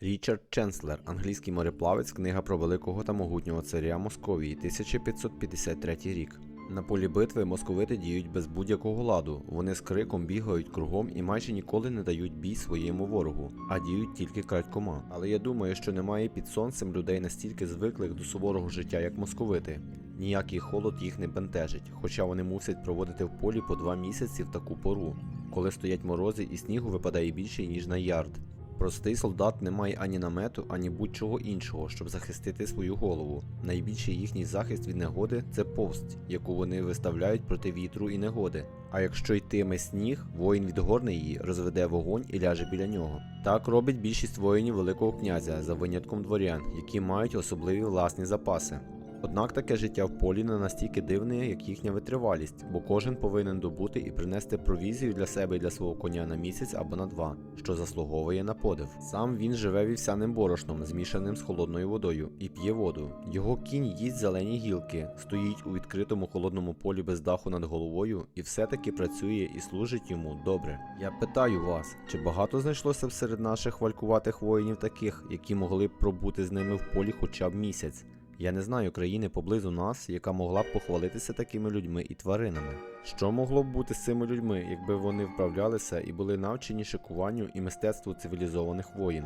Річард Ченслер, англійський мореплавець, книга про великого та могутнього царя Московії, 1553 рік. На полі битви московити діють без будь-якого ладу. Вони з криком бігають кругом і майже ніколи не дають бій своєму ворогу, а діють тільки крадькома. Але я думаю, що немає під сонцем людей настільки звиклих до суворого життя, як московити. Ніякий холод їх не бентежить, хоча вони мусять проводити в полі по два місяці в таку пору, коли стоять морози і снігу випадає більше, ніж на ярд. Простий солдат не має ані намету, ані будь-чого іншого, щоб захистити свою голову. Найбільший їхній захист від негоди це повсть, яку вони виставляють проти вітру і негоди. А якщо йтиме сніг, воїн відгорне її, розведе вогонь і ляже біля нього. Так робить більшість воїнів Великого князя за винятком дворян, які мають особливі власні запаси. Однак таке життя в полі не настільки дивне, як їхня витривалість, бо кожен повинен добути і принести провізію для себе і для свого коня на місяць або на два, що заслуговує на подив. Сам він живе вівсяним борошном, змішаним з холодною водою, і п'є воду. Його кінь їсть зелені гілки, стоїть у відкритому холодному полі без даху над головою і все-таки працює і служить йому добре. Я питаю вас, чи багато знайшлося б серед наших валькуватих воїнів таких, які могли б пробути з ними в полі хоча б місяць? Я не знаю країни поблизу нас, яка могла б похвалитися такими людьми і тваринами. Що могло б бути з цими людьми, якби вони вправлялися і були навчені шикуванню і мистецтву цивілізованих воїн?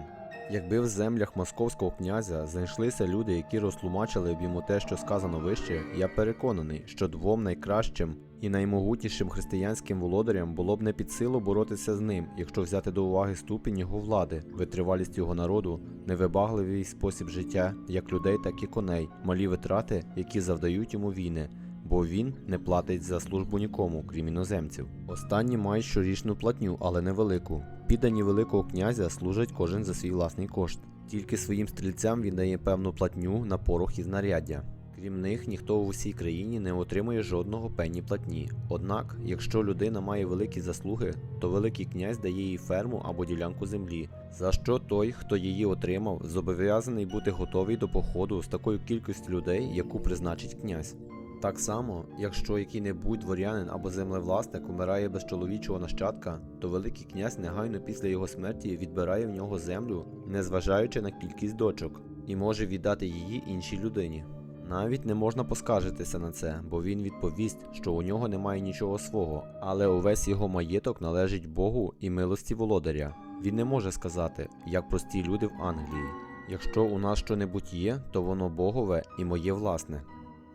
Якби в землях московського князя знайшлися люди, які розтлумачили б йому те, що сказано вище, я переконаний, що двом найкращим і наймогутнішим християнським володарям було б не під силу боротися з ним, якщо взяти до уваги ступінь його влади, витривалість його народу, невибагливий спосіб життя як людей, так і коней, малі витрати, які завдають йому війни. Бо він не платить за службу нікому, крім іноземців. Останні мають щорічну платню, але невелику. Піддані Великого князя служать кожен за свій власний кошт. Тільки своїм стрільцям він дає певну платню на порох і знаряддя. Крім них, ніхто у всій країні не отримує жодного пенні платні. Однак, якщо людина має великі заслуги, то Великий князь дає їй ферму або ділянку землі, за що той, хто її отримав, зобов'язаний бути готовий до походу з такою кількістю людей, яку призначить князь. Так само, якщо який-небудь дворянин або землевласник умирає без чоловічого нащадка, то Великий князь негайно після його смерті відбирає в нього землю, незважаючи на кількість дочок, і може віддати її іншій людині. Навіть не можна поскаржитися на це, бо він відповість, що у нього немає нічого свого, але увесь його маєток належить Богу і милості володаря. Він не може сказати, як прості люди в Англії. Якщо у нас щонебудь є, то воно богове і моє власне.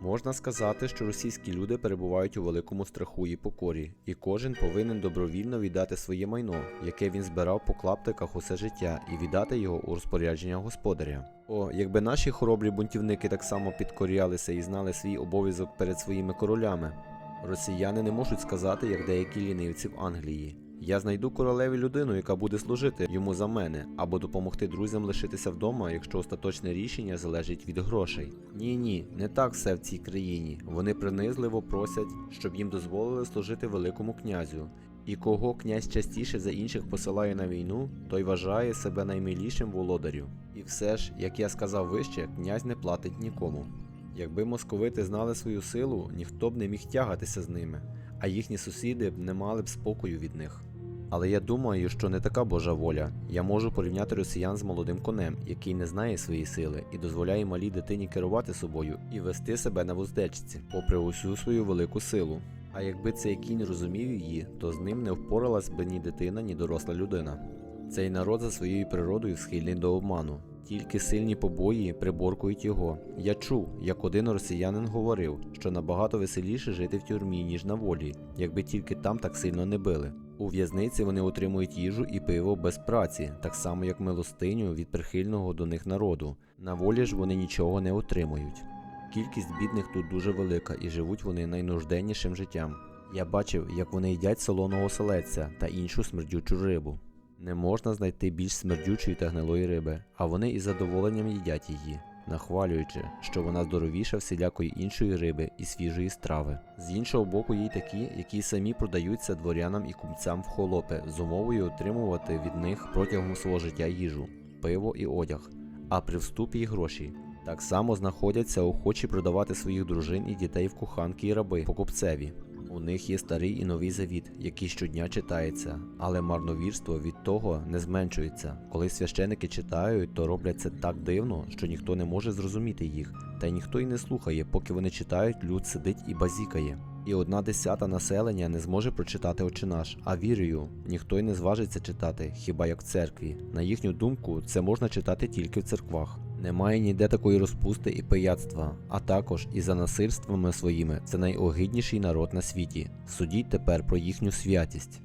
Можна сказати, що російські люди перебувають у великому страху і покорі, і кожен повинен добровільно віддати своє майно, яке він збирав по клаптиках усе життя, і віддати його у розпорядження господаря. О, якби наші хоробрі бунтівники так само підкорялися і знали свій обов'язок перед своїми королями. Росіяни не можуть сказати, як деякі лінивці в Англії. Я знайду королеві людину, яка буде служити йому за мене, або допомогти друзям лишитися вдома, якщо остаточне рішення залежить від грошей. Ні, ні, не так все в цій країні. Вони принизливо просять, щоб їм дозволили служити великому князю. І кого князь частіше за інших посилає на війну, той вважає себе наймилішим володарю. І все ж, як я сказав вище, князь не платить нікому. Якби московити знали свою силу, ніхто б не міг тягатися з ними, а їхні сусіди б не мали б спокою від них. Але я думаю, що не така Божа воля. Я можу порівняти росіян з молодим конем, який не знає своєї сили і дозволяє малій дитині керувати собою і вести себе на вуздечці, попри усю свою велику силу. А якби цей кінь розумів її, то з ним не впоралась би ні дитина, ні доросла людина. Цей народ за своєю природою схильний до обману. Тільки сильні побої приборкують його. Я чув, як один росіянин говорив, що набагато веселіше жити в тюрмі, ніж на волі, якби тільки там так сильно не били. У в'язниці вони отримують їжу і пиво без праці, так само як милостиню від прихильного до них народу. На волі ж вони нічого не отримують. Кількість бідних тут дуже велика і живуть вони найнужденнішим життям. Я бачив, як вони їдять солоного селеця та іншу смердючу рибу. Не можна знайти більш смердючої та гнилої риби, а вони із задоволенням їдять її, нахвалюючи, що вона здоровіша всілякої іншої риби і свіжої страви. З іншого боку, є й такі, які самі продаються дворянам і купцям в холопи з умовою отримувати від них протягом свого життя їжу, пиво і одяг, а при вступі й гроші. Так само знаходяться охочі продавати своїх дружин і дітей в коханки і раби покупцеві. У них є старий і новий завіт, який щодня читається, але марновірство від того не зменшується. Коли священики читають, то роблять це так дивно, що ніхто не може зрозуміти їх, та й ніхто й не слухає, поки вони читають, люд сидить і базікає. І одна десята населення не зможе прочитати «Отче наш, а вірою, ніхто й не зважиться читати, хіба як в церкві. На їхню думку, це можна читати тільки в церквах. Немає ніде такої розпусти і пияцтва, а також і за насильствами своїми це найогидніший народ на світі. Судіть тепер про їхню святість.